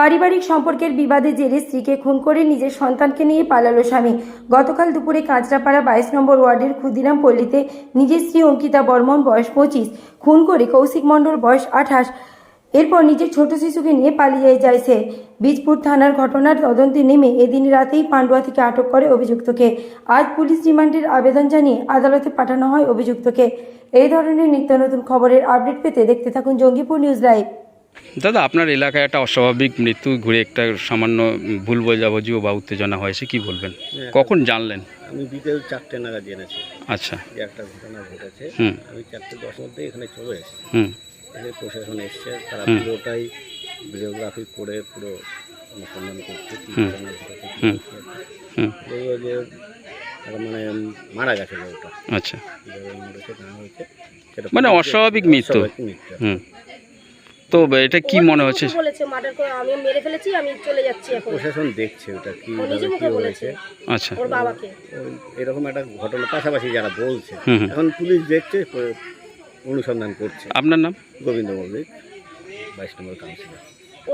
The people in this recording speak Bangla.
পারিবারিক সম্পর্কের বিবাদে জেরে স্ত্রীকে খুন করে নিজের সন্তানকে নিয়ে পালালো স্বামী। গতকাল দুপুরে কাঁচরাপাড়া বাইশ নম্বর ওয়ার্ডের ক্ষুদিরাম পল্লীতে নিজের স্ত্রী অঙ্কিতা বর্মন বয়স পঁচিশ, খুন করে কৌশিক মণ্ডল বয়স আঠাশ। এরপর নিজের ছোট শিশুকে নিয়ে পালিয়ে যায় সে। বীজপুর থানার ঘটনার তদন্তে নেমে এদিন রাতেই পান্ডুয়া থেকে আটক করে অভিযুক্তকে। আজ পুলিশ রিমান্ডের আবেদন জানিয়ে আদালতে পাঠানো হয় অভিযুক্তকে। এই ধরনের নিত্য নতুন খবরের আপডেট পেতে দেখতে থাকুন জঙ্গিপুর নিউজ লাইভ। দাদা আপনার এলাকায় একটা অস্বাভাবিক মৃত্যু ঘুরে একটা সামান্য ভুল বোঝাবুঝি বা উত্তেজনা হয়েছে কি বলবেন? কখন জানলেন? আমি বিকেল চারটে নাগাদ জেনেছি। আচ্ছা। যে একটা ঘটনা ঘটেছে। আমি চারটে দশ মধ্যে এখানে চলে এসেছি। হুম। এখানে প্রশাসন এসছে তারা পুরোটাই ভিডিওগ্রাফি করে পুরো অনুসন্ধান করছে কি। ঘটনা ঘটেছে যে মানে মারা গেছে লোকটা। আচ্ছা। মানে অস্বাভাবিক মৃত্যু। মৃত্যু। হুম। তো এটা কি মনে হচ্ছে? বলেছে মার্ডার করে আমি মেরে ফেলেছি আমি চলে যাচ্ছি এখন। প্রশাসন দেখছে ওটা কি নিজে কি মুখে বলেছে হয়েছে আচ্ছা। ওর বাবাকে। এরকম একটা ঘটনা পাশাপাশি যারা বলছে এখন পুলিশ দেখছে অনুসন্ধান করছে। আপনার নাম? গোবিন্দ মল্লিক বাইশ নম্বর কাউন্সিলর।